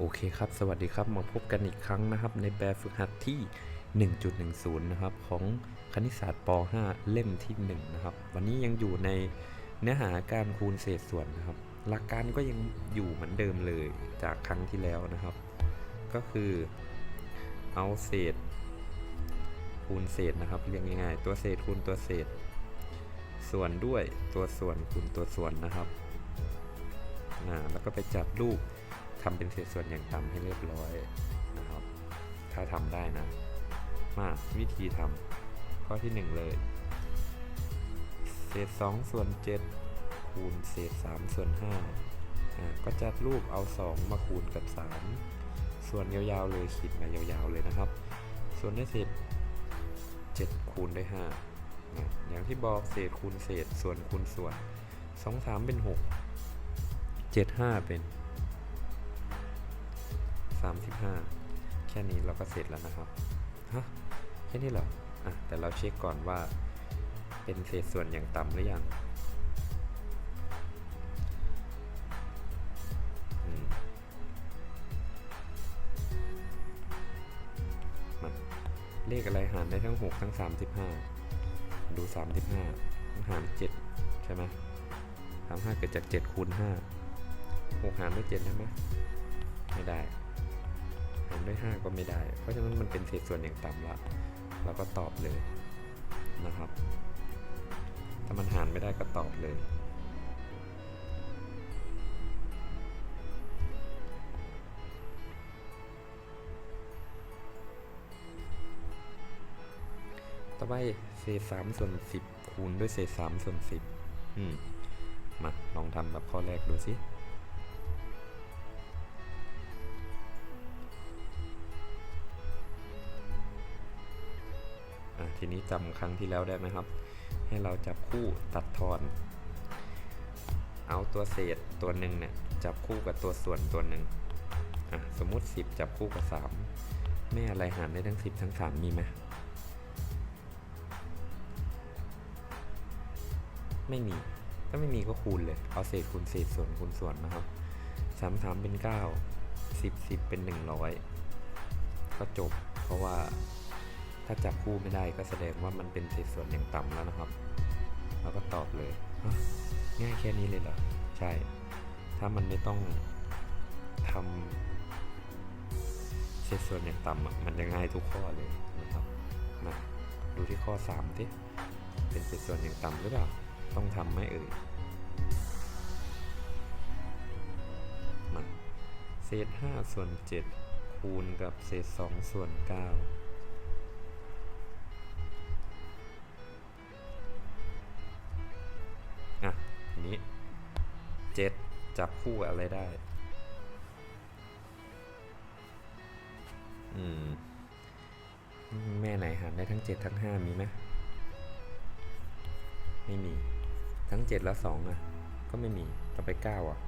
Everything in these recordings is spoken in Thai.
โอเคครับ สวัสดีครับ มาพบกันอีกครั้งนะครับ ในแบบฝึกหัดที่ 1.10 นะครับ ของคณิตศาสตร์ป .5 เล่มที่ 1 นะครับ วันนี้ยังอยู่ในเนื้อหาการคูณเศษส่วนนะครับ หลักการก็ยังอยู่เหมือนเดิมเลยจากครั้งที่แล้วนะครับ ก็คือเอาเศษ คูณเศษนะครับ เรียงง่ายๆตัวเศษคูณตัวเศษ ส่วนด้วยตัวส่วนคูณตัวส่วนนะครับ แล้วก็ไปจัดรูป ทำเป็นเศษส่วนอย่างต่ำให้เรียบร้อยนะครับ ถ้าทำได้นะ มาวิธีทำข้อที่ 1 เลย เศษ2ส่วน7คูณเศษ3ส่วน5อ่าก็จัดรูปเอา 2 มาคูณกับ 3 ส่วนยาวๆเลยขีดมายาวๆเลยนะครับ ส่วนได้เศษ7คูณได้5อะอย่างที่บอกเศษคูณเศษส่วนคูณส่วน 2 3 เป็น 6 7 5 เป็น 35 แค่นี้เราก็เสร็จแล้วนะครับ ฮะ แค่นี้เหรอ อะ แต่เราเช็คก่อนว่าเป็นเศษส่วนอย่างต่ำหรือยังมาเลขอะไรหารได้ทั้ง 6 ทั้ง 35 ดู 35 หาร 7 ใช่ไหม35เกิดจาก 7 คูณ 5 6 หารด้วย7ได้ไหมไม่ได้ หารด้วย5ก็ไม่ได้ เพราะฉะนั้นมันเป็นเศษส่วนอย่างต่ำละเราก็ตอบเลยนะครับ ถ้ามันหารไม่ได้ก็ตอบเลย ต่อไปเศษ3ส่วน10คูณด้วยเศษ3ส่วน10อืม มาลองทำแบบข้อแรกดูสิ ทีนี้จำครั้งที่แล้วได้ไหมครับ ให้เราจับคู่ตัดทอน เอาตัวเศษตัวหนึ่งเนี่ยจับคู่กับตัวส่วนตัวหนึ่งอะสมมุติ 10 จับคู่กับ3แม่อะไรหารได้ทั้ง 10 ทั้ง 3 มีไหมไม่มี ถ้าไม่มีก็คูณเลย เอาเศษคูณเศษส่วนคูณส่วนนะครับ3 3เป็น9 10 10เป็น100ก็จบ เพราะว่า ถ้าจับคู่ไม่ได้ก็แสดงว่ามันเป็นเศษส่วนอย่างต่ำแล้วนะครับ เราก็ตอบเลยง่ายแค่นี้เลยเหรอ ใช่ ถ้ามันไม่ต้องทำเศษส่วนอย่างต่ำมันจะง่ายทุกข้อเลยนะครับ มาดูที่ข้อ3ที่เป็นเศษส่วนอย่างต่ำหรือเปล่า ต้องทำไหมเอ่ย มา เศษ 5 ส่วน 7 คูณกับเศษ 2 ส่วน 9 นี้เจ็ดจับคู่อะไรได้ อืม แม่ไหนหารได้ทั้งเจ็ดทั้งห้ามีไหมไม่มี ทั้งเจ็ดแล้วสองอะ ก็ไม่มีต่อไปเก้าอะ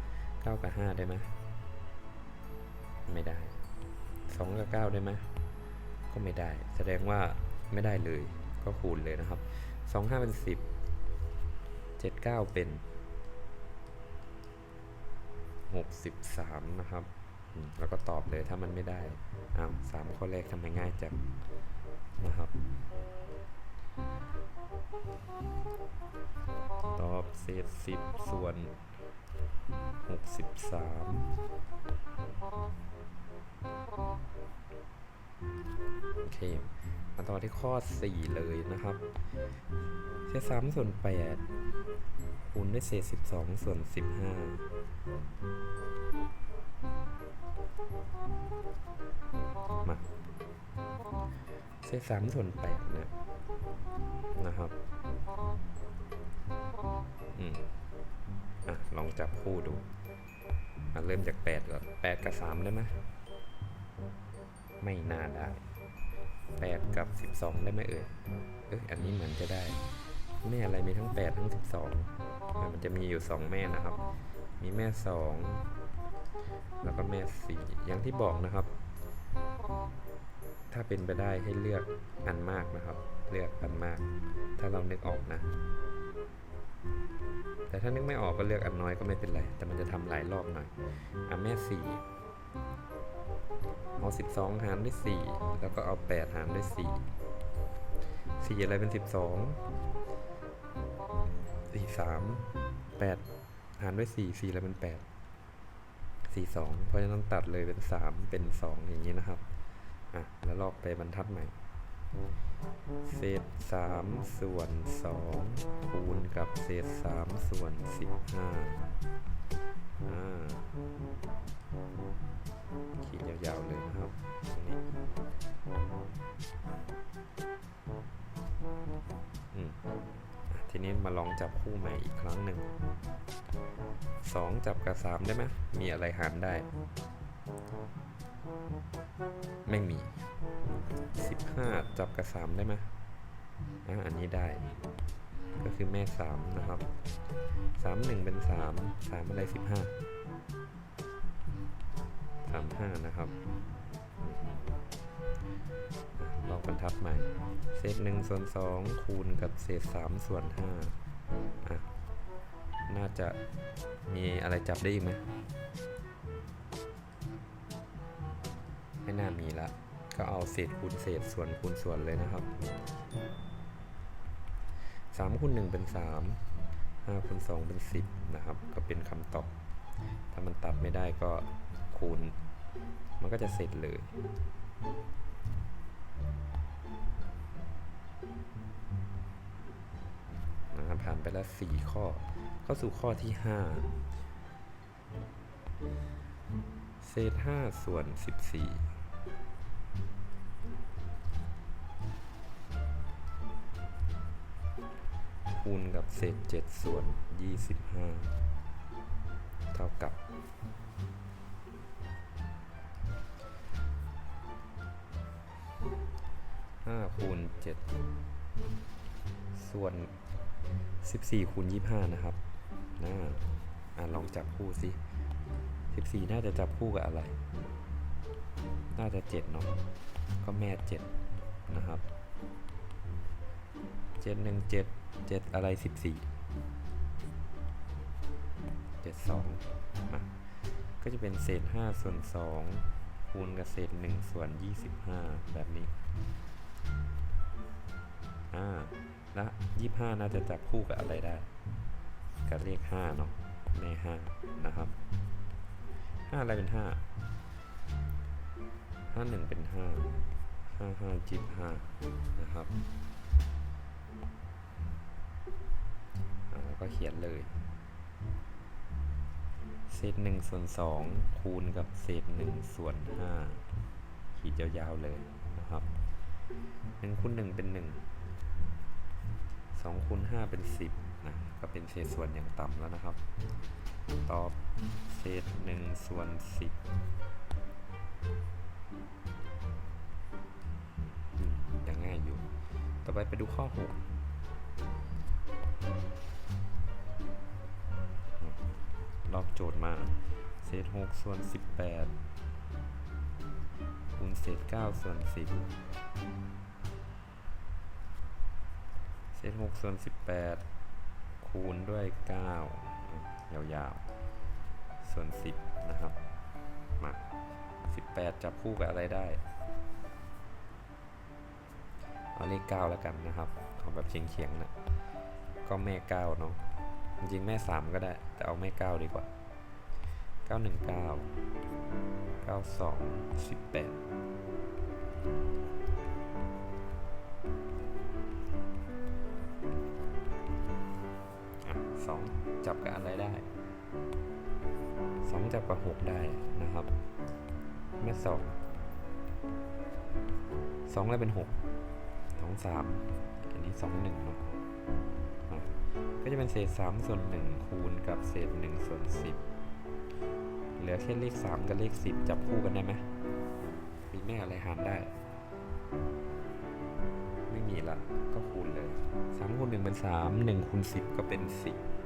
เก้ากับห้าได้ไหมไม่ได้สองกับเก้าได้ไหมก็ไม่ได้ แสดงว่าไม่ได้เลย ก็คูณเลยนะครับสองห้าเป็นสิบเจ็ดเก้าเป็น หกสิบสามนะครับ แล้วก็ตอบเลยถ้ามันไม่ได้อ้าวสามข้อแรกทำไมง่ายจังนะครับ ตอบเศษสิบส่วนหกสิบสามโอเค มาต่อที่ข้อ 4 เลยนะครับเศษ3ส่วน8คูณด้วยเศษ 12 ส่วน 15 มาเศษ3ส่วน8เนี่ยนะครับอืมอะ ลองจับคู่ดูอะเริ่มจาก 8 ก่อน 8 กับ 3 ได้ไหมไม่น่าได้ 8 กับ 12 ได้ไหมเอ่ย เอ้ยอันนี้เหมือนจะได้ แม่อะไรมีทั้ง 8 ทั้ง 12อ่มันจะมีอยู่ 2 แม่นะครับ มีแม่ 2 แล้วก็แม่ 4 อย่างที่บอกนะครับ ถ้าเป็นไปได้ให้เลือกอันมากนะครับ เลือกอันมาก ถ้าเรานึกออกนะ แต่ถ้านึกไม่ออกก็เลือกอันน้อยก็ไม่เป็นไร แต่มันจะทำหลายรอบหน่อยอะแม่ 4 เอาสิบสองหารด้วยสี่แล้วก็เอาแปดหารด้วยสี่สี่อะไรเป็นสิบสองสี่สามแปดหารด้วยสี่สี่อะไรเป็นแปดสี่สองเพราะฉะนั้นตัดเลยเป็นสามเป็นสองอย่างนี้นะครับ อะ แล้วลอกไปบรรทัดใหม่ เศษสามส่วนสองคูณกับเศษสามส่วนสิบห้าอ่า ขีดยาวๆเลยนะครับนี่ทีนี้มาลองจับคู่ใหม่อีกครั้งหนึ่งสองจับกับสามได้ไหมมีอะไรหารได้ ไม่มี 15 จับกับ 3 ได้ไหมอ่าอันนี้ได้ ก็คือแม่ 3 นะครับ 3 1 เป็น 3 3 อะไร 15 35 นะครับ ลอกบรรทัดใหม่ เศษ1ส่วน2คูณกับเศษ3ส่วน5อะ น่าจะมีอะไรจับได้อีกไหมไม่น่ามีละ ก็เอาเศษคูณเศษส่วนคูณส่วนเลยนะครับ3คูณ1เป็น 3 5คูณ2เป็น 10 นะครับ ก็เป็นคำตอบ ถ้ามันตัดไม่ได้ก็ คูณ มันก็จะเสร็จเลยนะครับผ่านไปแล้ว 4 ข้อ เข้าสู่ข้อที่ 5 เศษ 5 ส่วน 14คูณกับเศษ7ส่วน 25 เท่ากับ 5คูณ7ส่วน 14คูณ25 นะครับน่าอะลองจับคู่สิ14 น่าจะจับคู่กับอะไร น่าจะ 7 เนาะก็แม่ 7 นะครับ 7 1 7 7 อะไร 14 72มาก็จะเป็นเศษ 5 ส่วน 2 คูณกับเศษ 1 ส่วน 25 แบบนี้ อ่าแล้ว25น่าจะจับคู่กับอะไรได้กับเลข5เนาะใน5นะครับ5อะไรเป็น5 5 1เป็น5 5 5จิบ5นะครับอ่าแล้วก็เขียนเลยเศษหนึ่งส่วนสองคูณกับเศษหนึ่งส่วนห้าขีดยาวๆเลยนะครับหนึ่งคูณหนึ่งเป็นหนึ่ง สองคูณห้าเป็นสิบนะก็เป็นเศษส่วนอย่างต่ำแล้วนะครับ ตอบเศษหนึ่งส่วนสิบยังง่ายอยู่ ต่อไปไปดูข้อหกลอกโจทย์มา เศษ 6 ส่วน 18คูณเศษ 9 ส่วน 10 เศษ6ส่วน18คูณด้วย9ยาวๆ ส่วน10นะครับ มา18จับคู่กับอะไรได้ เอาเลข9แล้วกันนะครับ เอาแบบเฉียงๆนะก็แม่9เนาะ จริงๆ แม่3ก็ได้ แต่เอาแม่9ดีกว่า919 92 18 2 จับกับอะไรได้ 2 จับกับ 6 ได้นะครับแม่อ 2 2อะไรเป็น 6 2 3 อันนี้ 2 1เนาะก็จะเป็นเศษ 3 ส่วน 1 คูณกับเศษ 1 ส่วน 10 เหลือแค่เลข 3 กับเลข 10 จับคู่กันได้ไหมมีแม่อะไรหารได้ ไม่มีละก็คูณเลย 3 คูณ 1 เป็น 3 1 คูณ 10 ก็เป็น 10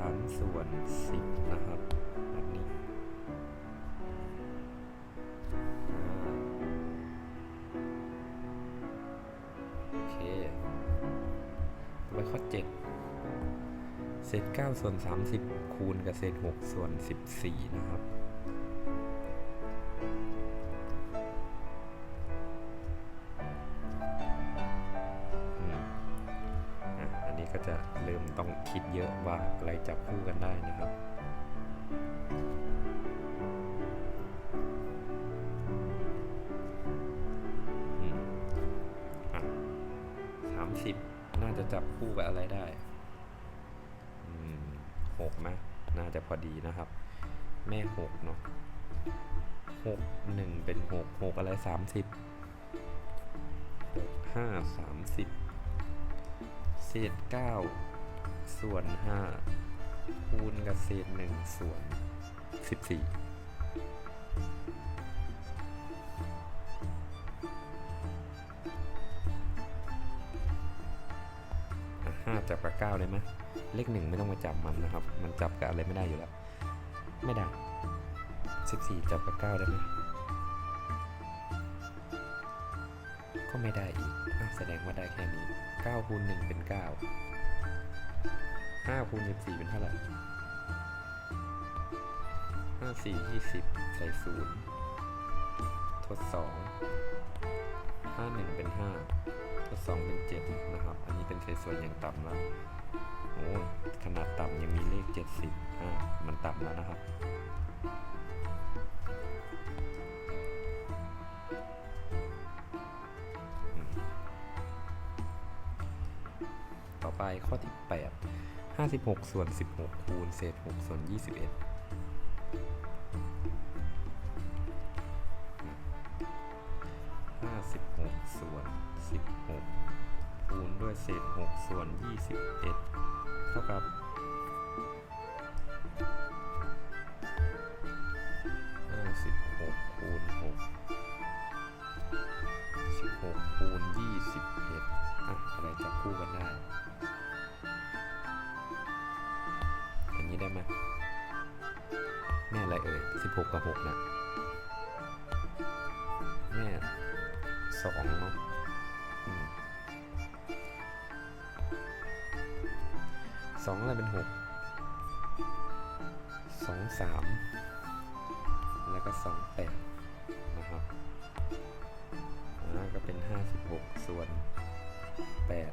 เศษ3ส่วน10นะครับแบบนี้โอเคต่อไปข้อ7เศษ9ส่วน30คูณกับเศษ6ส่วน14นะครับ เยอะว่าอะไรจับคู่กันได้นะครับสามสิบน่าจะจับคู่กับอะไรได้หกไหมน่าจะพอดีนะครับ แม่หกเนาะหกหนึ่งเป็นหกหกอะไรสามสิบหกห้าสามสิบเศษเก้า ส่วนห้าคูณกับเศษหนึ่งส่วนสิบสี่ห้าจับกับเก้าได้ไหมเลขหนึ่งไม่ต้องมาจับมันนะครับ มันจับกับอะไรไม่ได้อยู่แล้ว ไม่ได้สิบสี่จับกับเก้าได้ไหมก็ไม่ได้อีกแสดงว่าได้แค่นี้เก้าคูณหนึ่งเป็นเก้า ห้าคูณสิบสี่เป็นเท่าไหร่ห้าสี่ยี่สิบใส่ศูนย์ทดสองห้าหนึ่งเป็นห้าทดสองเป็นเจ็ดนะครับ อันนี้เป็นเศษส่วนอย่างต่ำแล้วโอ้ขนาดต่ำยังมีเลขเจ็ดสิบอ่ามันต่ำแล้วนะครับต่อไปข้อที่แปดห้าสิบหกส่วนสิบหกคูณเศษหกส่วนยี่สิบเอ็ดห้าสิบหกส่วนสิบหกคูณด้วยเศษหกส่วนยี่สิบเอ็ดเท่ากับห้าสิบหกคูณหกสิบหกคูณยี่สิบเอ็ดอะอะไรจับคู่กันได้ อะไรเอ่ยสิบหกกับหกนะแม่สองเนาะสองอะไรเป็นหกสองสามแล้วก็สองแปดนะครับอ่าก็เป็นห้าสิบหกส่วนแปด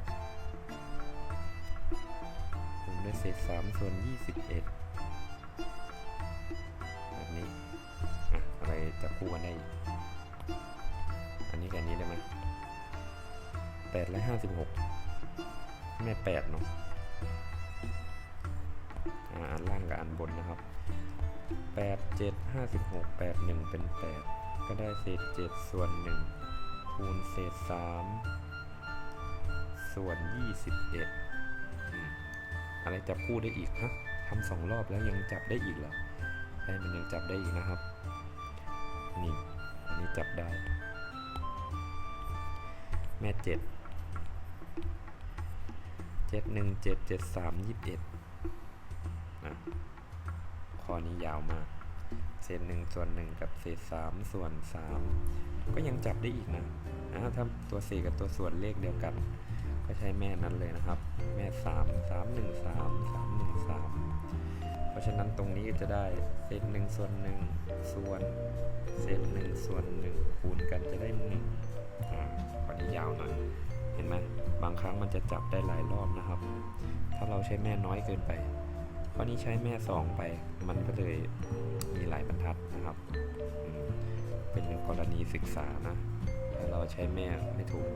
ผมได้เศษสามส่วนยี่สิบเอ็ด คู่กันได้อีกอันนี้กับนนี้ได้ไหมแปดและห้าสิบหกแม่แปดเนาะอันล่างกับอันบนนะครับแปดเจ็ดห้าสิบหกแปดหนึ่งเป็นแปดก็ได้เศษเจ็ดส่วนหนึ่งคูณเศษสามส่วนยี่สิบเอ็ดอะไรจับคู่ได้อีกฮะทำสองรอบแล้วยังจับได้อีกเหรอได้มันยังจับได้อีกนะครับ นี่อันนี้จับได้ แม่เจ็ดเจ็ดหนึ่งเจ็ดเจ็ดสามยี่สิบเอ็ดอะข้อนี้ยาวมาก เศษหนึ่งส่วนหนึ่งกับเศษสามส่วนสามก็ยังจับได้อีกนะอ่าถ้าตัวเศษกับตัวส่วนเลขเดียวกัน ก็ใช้แม่นั้นเลยนะครับ แม่สามสามหนึ่งสามสามหนึ่งสาม ราะฉะนั้นตรงนี้จะได้เศษหนึ่งส่วนหนึ่งส่วนเศษหนึ่งส่วนหนึ่งคูณกันจะได้หนึ่งอ่าข้อนี้ยาวหน่อยเห็นไหมบางครั้งมันจะจับได้หลายรอบนะครับ ถ้าเราใช้แม่น้อยเกินไปข้อนี้ใช้แม่สองไป มันก็เลยมีหลายบรรทัดนะครับ เป็นกรณีศึกษานะถ้าเราใช้แม่ไม่ถูก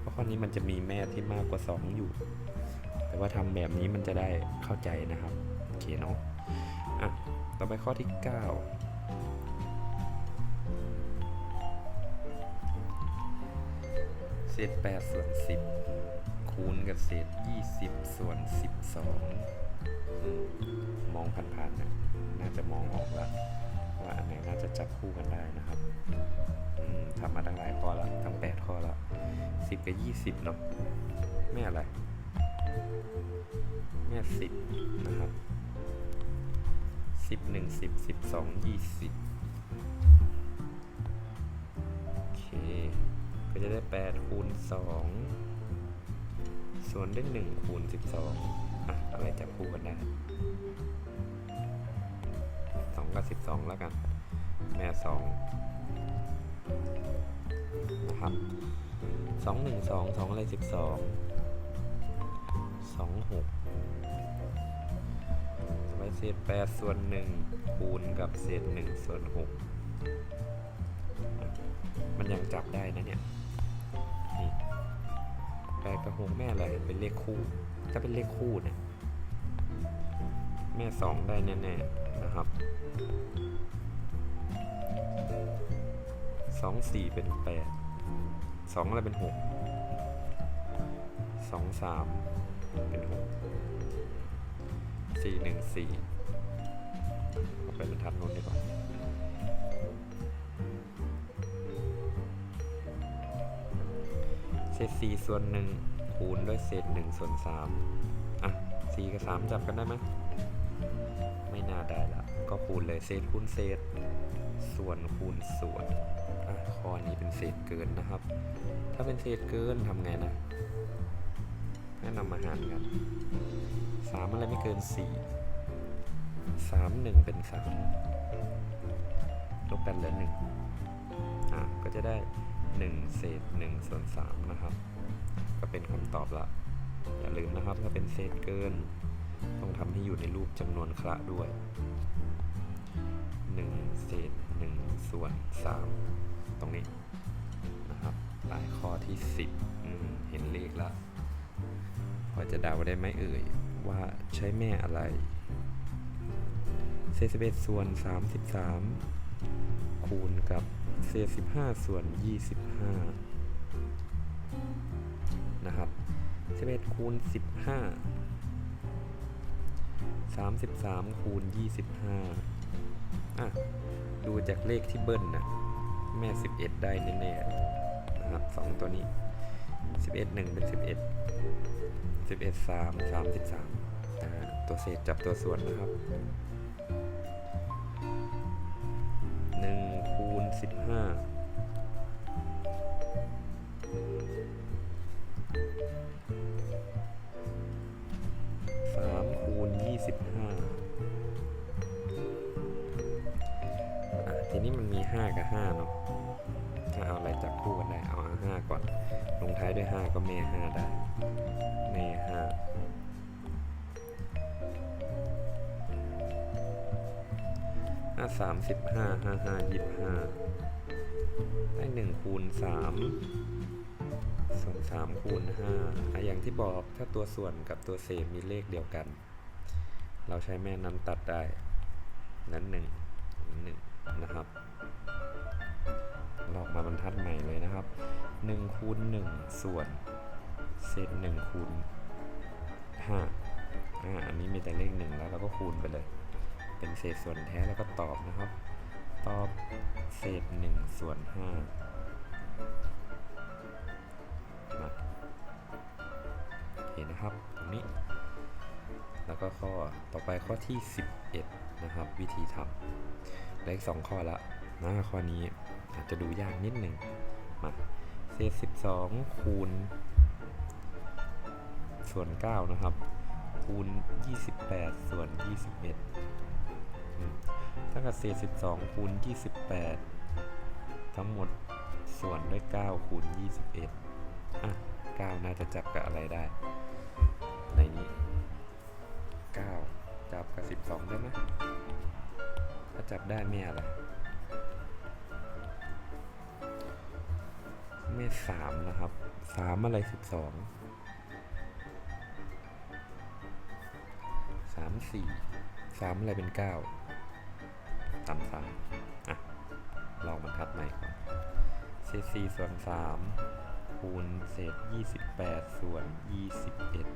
เพราะข้อนี้มันจะมีแม่ที่มากกว่า 2 อยู่ แต่ว่าทำแบบนี้มันจะได้เข้าใจนะครับ โอเคเนาะ อะ ต่อไปข้อที่ 9 เศษ 8 ส่วน 10 คูณกับเศษ 20 ส่วน 12อมมองผ่านๆนะน่าจะมองออกแล้วว่าอันไหนน่าจะจับคู่กันได้นะครับทำมาตั้งหลายข้อแล้วทั้ง 8 ข้อแล้ว10 กับ 20 เนาะแม่อะไรแม่10 นะครับ 10 1 10 12 20โอเค ก็จะได้8คูณ2ส่วนได้1คูณ12อะอะอะไรจับคู่กันได้สองกับสิบสองแล้วกัน แม่สองนะครับสองหนึ่งสองสองอะไรสิบสองสองหก ไปเศษแปดส่วนหนึ่งคูณกับเศษหนึ่งส่วนหกมันยังจับได้นะเนี่ยนี่แปดกับหกแม่อะไรเป็นเลขคู่ถ้าเป็นเลขคู่เนี่ยแม่สองได้แน่ๆนะครับสองสี่เป็นแปดสองอะไรเป็นหกสองสามเป็นหก สี่หนึ่งสี่เอาไปบรรทัดนู้นดีกว่าเศษสี่ส่วนหนึ่งคูณด้วยเศษหนึ่งส่วนสามอะสี่กับสามจับกันได้ไหมไม่น่าได้ละก็คูณเลยเศษคูณเศษ ส่วนคูณส่วนอะข้อนี้เป็นเศษเกินนะครับ ถ้าเป็นเศษเกินทำไงนะ ให้นำมาหารกันสามอะไรไม่เกินสี่สามหนึ่งเป็นสามลบกันเหลือหนึ่งอะก็จะได้หนึ่งเศษหนึ่งส่วนสามนะครับ ก็เป็นคำตอบละอย่าลืมนะครับถ้าเป็นเศษเกิน ต้องทำให้อยู่ในรูปจำนวนคละด้วย1เศษ1ส่วน3ตรงนี้นะครับลายข้อที่10อืมเห็นเลขแล้ว อจะเดาได้ไหมเอ่ย ว่าใช้แม่อะไรเศษ11ส่วน33คูณกับเศษ15ส่วน25นะครับ11คูณ15 33คูณ25อะ ดูจากเลขที่เบิ้ลนะแม่11ได้แน่ๆนะครับสองตัวนี้11 1เป็น11 11 3 33อ่าตัวเศษจับตัวส่วนนะครับ1คูณ15สามคูณยี่สิบห้าอะทีนี้มันมีห้ากับห้าเนาะาเอาอะไรจับคู่กันได้เอาห้าก่อน ลงท้ายด้วยห้าก็แม่ห้าได้แม่ห้าห้าสามสิบห้าห้าห้ายี่สิบห้าได้หนึ่งคูณสามส่วนสามคูณห้าอะอย่างที่บอกถ้าตัวส่วนกับตัวเศษมีเลขเดียวกัน เราใช้แม่นั้นตัดได้ นั้นหนึ่งหนึ่งนะครับ ลอกมาบรรทัดใหม่เลยนะครับหนึ่งคูณหนึ่งส่วน เศษหนึ่งคูณห้าอ่าอันนี้มีแต่เลขหนึ่งแล้วเราก็คูณไปเลย เป็นเศษส่วนแท้แล้วก็ตอบนะครับ ตอบเศษหนึ่งส่วนห้ามาเห็นนะครับตรงนี้ แล้วก็ข้อต่อไปข้อที่ 11 นะครับ วิธีทำเหลืออีกสองข้อละ นะข้อนี้อาจจะดูยากนิดหนึ่งมาเศษ12คูณ ส่วน9นะครับ คูณ28ส่วน21อืมถ้ากับเศษ12คูณ28ทั้งหมดส่วนด้วย9คูณ21อะ9น่าจะจับกับอะไรได้ ในนี้9จับกับ12ได้ไหมถ้าจับได้แม่อะ เม่สามนะครับสามอะไรสิบสองสามสี่สามอะไรเป็นเก้าสามสามอะ ลองบรรทัดใหม่ก่อนเศษสี่ส่วนสามคูณเศษยี่สิบแปดส่วนยี่สิบเอ็ด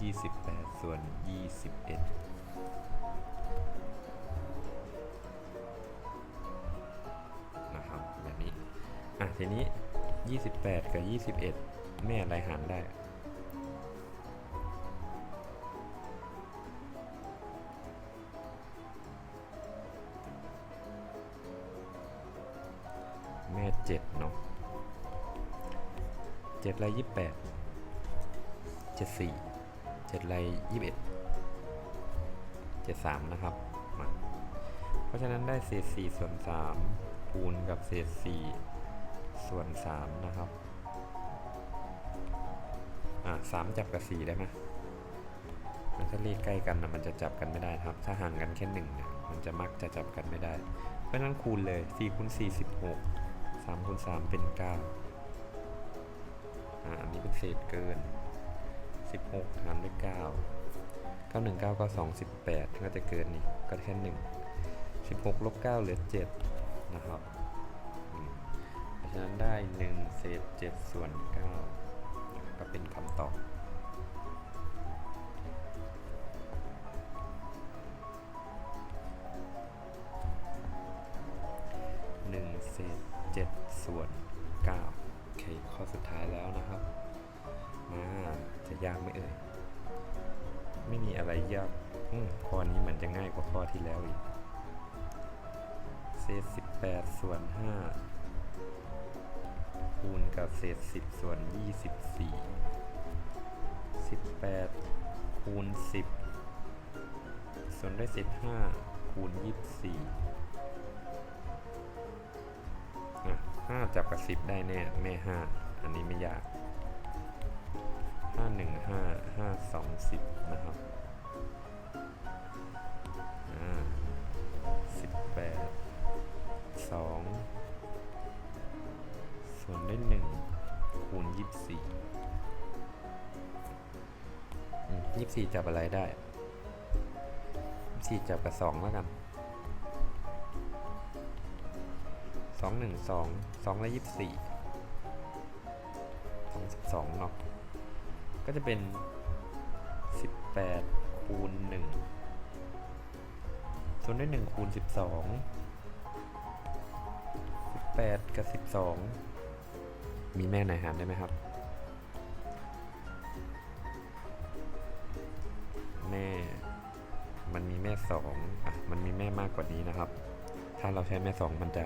28 ส่วน 21นะครับแบบนี้ อะ ทีนี้ 28 กับ 21 แม่อะไรหารได้ แม่เจ็ดเนาะเจ็ดไรยี่แปดเจ็ดสี่ เจ็ดไรยี่สิบเอ็ดเจ็ดสามนะครับมาเพราะฉะนั้นได้เศษสี่ส่วนสามคูณกับเศษสี่ส่วนสามนะครับอะสามจับกับสี่ได้ไหมมันถ้าเลขใกล้กันนะมันจะจับกันไม่ได้ครับ ถ้าห่างกันแค่หนึ่งเนี่ยมันจะมักจะจับกันไม่ได้ เพราะฉะนั้นคูณเลย4คูณ4 16 3คูณ3เป็น9อ่าอันนี้เป็นเศษเกิน 16 หารด้วย 9 9 1 9ก็2 18 ก็จะเกินนี่ก็แค่ 1 16ลบ9เหลือ 7 นะครับ เพราะฉะนั้นได้ 1 เศษ 7 ส่วน 9 ก็เป็นคำตอบหนึ่งเศษเจ็ดส่วนเก้าโอเค ข้อสุดท้ายแล้วนะครับ มา จะยากไหมเอ่ย ไม่มีอะไรยากอืมข้อนี้เหมือนจะง่ายกว่าข้อที่แล้วอีกเศษสิบแปดส่วนห้าคูณกับเศษสิบส่วนยี่สิบสี่สิบแปดคูณสิบส่วนด้วยเศษห้าคูณยี่สิบสี่อะห้าจับกับสิบได้แน่ แม่ห้าอันนี้ไม่ยาก ห้าหนึ่งห้าห้าสองสิบนะครับสิบแปดสองส่วนด้วยหนึ่งคูณยี่สิบสี่ยี่สิบสี่จับอะไรได้ยี่สิบสี่จับกับสองแล้วกันสองหนึ่งสองสองละยี่สิบสี่สองสิบสองเนาะ ก็จะเป็นสิบแปดคูณหนึ่งส่วนด้วยหนึ่งคูณสิบสองสิบแปดกับสิบสองมีแม่ไหนหารได้ไหมครับ แม่ มันมีแม่สองอะ มันมีแม่มากกว่านี้นะครับ ถ้าเราใช้แม่สองมันจะ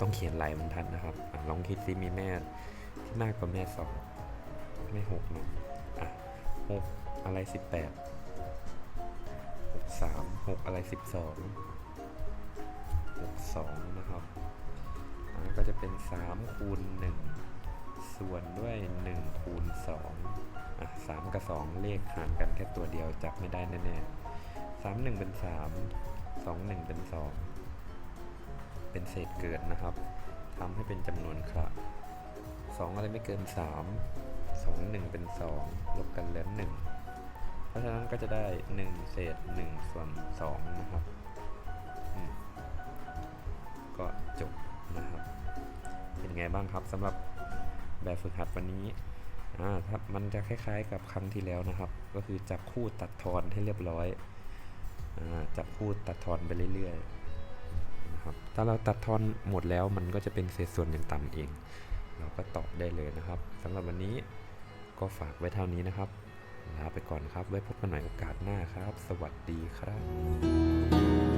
ต้องเขียนลายบรรทัดนะครับอลองคิดซิมีแม่ที่มากกว่าแม่สองแม่หกเนาะ หกอะไรสิบแปดหกสามหกอะไรสิบสองหกสองนะครับอ่าก็จะเป็นสามคูณหนึ่งส่วนด้วยหนึ่งคูณสองอะสามกับสองเลขห่างกันแค่ตัวเดียวจับไม่ได้แน่ๆสามหนึ่งเป็นสามสองหนึ่งเป็นสองเป็นเศษเกิดนะครับทำให้เป็นจำนวนคระสองอะไรไม่เกินสาม สองหนึ่งเป็นสองลบกันเหลือหนึ่งเพราะฉะนั้นก็จะได้หนึ่งเศษหนึ่งส่วนสองนะครับก็จบนะครับ เป็นไงบ้างครับสำหรับแบบฝึกหัดวันนี้อ่าถ้ามันจะคล้ายๆกับครั้งที่แล้วนะครับ ก็คือจับคู่ตัดทอนให้เรียบร้อยอ่าจับคู่ตัดทอนไปเรื่อยๆนะครับถ้าเราตัดทอนหมดแล้วมันก็จะเป็นเศษส่วนอย่างต่ำเอง เราก็ตอบได้เลยนะครับสำหรับวันนี้ ก็ฝากไว้เท่านี้นะครับ ลาไปก่อนครับ ไว้พบกันใหม่โอกาสหน้าครับ สวัสดีครับ